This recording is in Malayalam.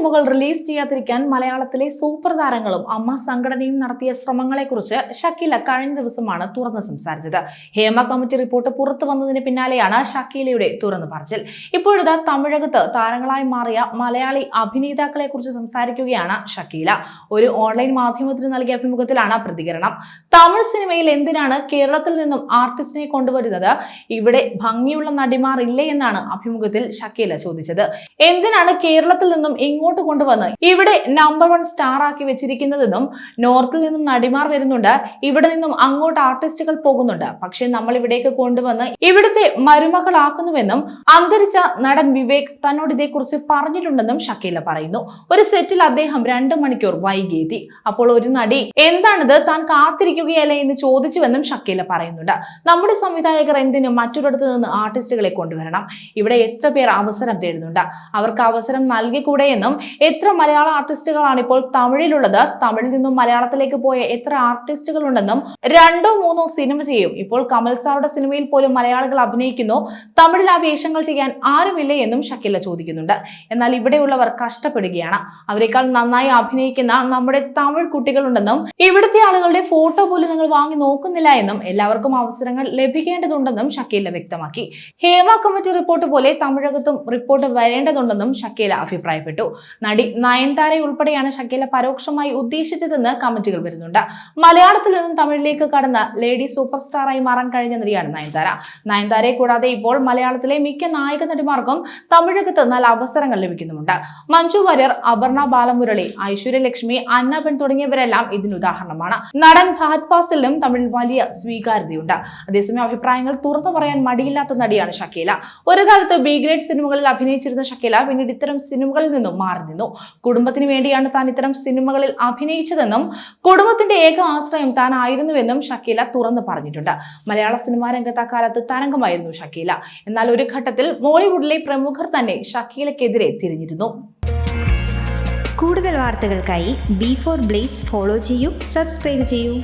സിനിമകൾ റിലീസ് ചെയ്യാതിരിക്കാൻ മലയാളത്തിലെ സൂപ്പർ താരങ്ങളും അമ്മ സംഘടനയും നടത്തിയ ശ്രമങ്ങളെക്കുറിച്ച് ഷക്കീല കഴിഞ്ഞ ദിവസമാണ് തുറന്ന് സംസാരിച്ചത്. ഹേമ കമ്മിറ്റി റിപ്പോർട്ട് പുറത്തു വന്നതിന് പിന്നാലെയാണ് ഷക്കീലയുടെ തുറന്നു പറച്ചിൽ. ഇപ്പോഴിതാ തമിഴകത്ത് താരങ്ങളായി മാറിയ മലയാളി അഭിനേതാക്കളെ കുറിച്ച് സംസാരിക്കുകയാണ് ഷക്കീല. ഒരു ഓൺലൈൻ മാധ്യമത്തിന് നൽകിയ അഭിമുഖത്തിലാണ് പ്രതികരണം. തമിഴ് സിനിമയിൽ എന്തിനാണ് കേരളത്തിൽ നിന്നും ആർട്ടിസ്റ്റിനെ കൊണ്ടുവരുന്നത്? ഇവിടെ ഭംഗിയുള്ള നടിമാർ ഇല്ലേ എന്നാണ് അഭിമുഖത്തിൽ ഷക്കീല ചോദിച്ചത്. എന്തിനാണ് കേരളത്തിൽ നിന്നും ഇങ്ങോട്ട് കൊണ്ടുവന്ന് ഇവിടെ നമ്പർ വൺ സ്റ്റാർ ആക്കി വെച്ചിരിക്കുന്നതെന്നും നോർത്തിൽ നിന്നും നടിമാർ വരുന്നുണ്ട്. ഇവിടെ നിന്നും അങ്ങോട്ട് ആർട്ടിസ്റ്റുകൾ പോകുന്നുണ്ട്. പക്ഷെ നമ്മൾ ഇവിടേക്ക് കൊണ്ടുവന്ന് ഇവിടുത്തെ മരുമകളാക്കുന്നുവെന്നും അന്തരിച്ച നടൻ വിവേക് തന്നോട് ഇതേക്കുറിച്ച് പറഞ്ഞിട്ടുണ്ടെന്നും ഷക്കീല പറയുന്നു. ഒരു സെറ്റിൽ അദ്ദേഹം രണ്ടു മണിക്കൂർ വൈകിയെത്തി അപ്പോൾ ഒരു നടി എന്താണിത്? താൻ കാത്തിരിക്കുകയല്ലേ എന്ന് ചോദിച്ചുവെന്നും ഷക്കീല പറയുന്നുണ്ട്. നമ്മുടെ സംവിധായകർ എന്തിനും മറ്റൊരിടത്ത് നിന്ന് ആർട്ടിസ്റ്റുകളെ കൊണ്ടുവരണം. ഇവിടെ എത്ര പേർ അവസരം തേടുന്നുണ്ട്. അവർക്ക് അവസരം നൽകിക്കൂടെ എന്നും എത്ര മലയാള ആർട്ടിസ്റ്റുകളാണ് ഇപ്പോൾ തമിഴിലുള്ളത്? തമിഴിൽ നിന്നും മലയാളത്തിലേക്ക് പോയ എത്ര ആർട്ടിസ്റ്റുകൾ ഉണ്ടെന്നും രണ്ടോ മൂന്നോ സിനിമ ചെയ്യും. ഇപ്പോൾ കമൽ സാറുടെ സിനിമയിൽ പോലും മലയാളികൾ അഭിനയിക്കുന്നു. തമിഴിൽ ആ വേഷങ്ങൾ ചെയ്യാൻ ആരുമില്ലേ എന്നും ഷക്കില ചോദിക്കുന്നുണ്ട്. എന്നാൽ ഇവിടെയുള്ളവർ കഷ്ടപ്പെടുകയാണ്. അവരെക്കാൾ നന്നായി അഭിനയിക്കുന്ന നമ്മുടെ തമിഴ് കുട്ടികളുണ്ടെന്നും ഇവിടുത്തെ ആളുകളുടെ ഫോട്ടോ പോലും നിങ്ങൾ വാങ്ങി നോക്കുന്നില്ല എന്നും എല്ലാവർക്കും അവസരങ്ങൾ ലഭിക്കേണ്ടതുണ്ടെന്നും ഷക്കീല വ്യക്തമാക്കി. ഹേമ കമ്മിറ്റി റിപ്പോർട്ട് പോലെ തമിഴകത്തും റിപ്പോർട്ട് വരേണ്ടതുണ്ടെന്നും ഷക്കീല അഭിപ്രായപ്പെട്ടു. നടി നയൻതാര ഉൾപ്പെടെയാണ് ഷക്കീല പരോക്ഷമായി ഉദ്ദേശിച്ചതെന്ന് കമന്റുകൾ വരുന്നുണ്ട്. മലയാളത്തിൽ നിന്നും തമിഴിലേക്ക് കടന്ന് ലേഡി സൂപ്പർ സ്റ്റാറായി മാറാൻ കഴിഞ്ഞ നടിയാണ് നയൻതാര. നയൻതാരയെ കൂടാതെ ഇപ്പോൾ മലയാളത്തിലെ മിക്ക നായക നടിമാർക്കും തമിഴകത്ത് നല്ല അവസരങ്ങൾ ലഭിക്കുന്നുമുണ്ട്. മഞ്ജു വാര്യർ അപർണ ബാലമുരളി ഐശ്വര്യലക്ഷ്മി അന്നപൻ തുടങ്ങിയവരെല്ലാം ഇതിന് ഉദാഹരണമാണ്. നടൻ ഫഹദ് ഫാസിലിനും തമിഴിൽ വലിയ സ്വീകാര്യതയുണ്ട്. അതേസമയം അഭിപ്രായങ്ങൾ തുറന്നു പറയാൻ മടിയില്ലാത്ത നടിയാണ് ഷക്കീല. ഒരു കാലത്ത് ബി ഗ്രേഡ് സിനിമകളിൽ അഭിനയിച്ചിരുന്ന ഷക്കീല പിന്നീട് ഇത്തരം സിനിമകളിൽ നിന്നും മാറി നിന്നു. കുടുംബത്തിന് വേണ്ടിയാണ് താൻ ഇത്തരം സിനിമകളിൽ അഭിനയിച്ചതെന്നും കുടുംബത്തിന്റെ ഏക ആശ്രയം താൻ ആയിരുന്നുവെന്നും ഷക്കീല തുറന്നു പറഞ്ഞിട്ടുണ്ട്. മലയാള സിനിമാ രംഗത്ത് അക്കാലത്ത് തരംഗമായിരുന്നു ഷക്കീല. എന്നാൽ ഒരു ഘട്ടത്തിൽ മോളിവുഡിലെ പ്രമുഖർ തന്നെ ഷക്കീലക്കെതിരെ തിരിഞ്ഞിരുന്നു. കൂടുതൽ വാർത്തകൾക്കായി ബി ഫോർ ബ്ലേസ് ഫോളോ ചെയ്യൂ സബ്സ്ക്രൈബ് ചെയ്യൂ.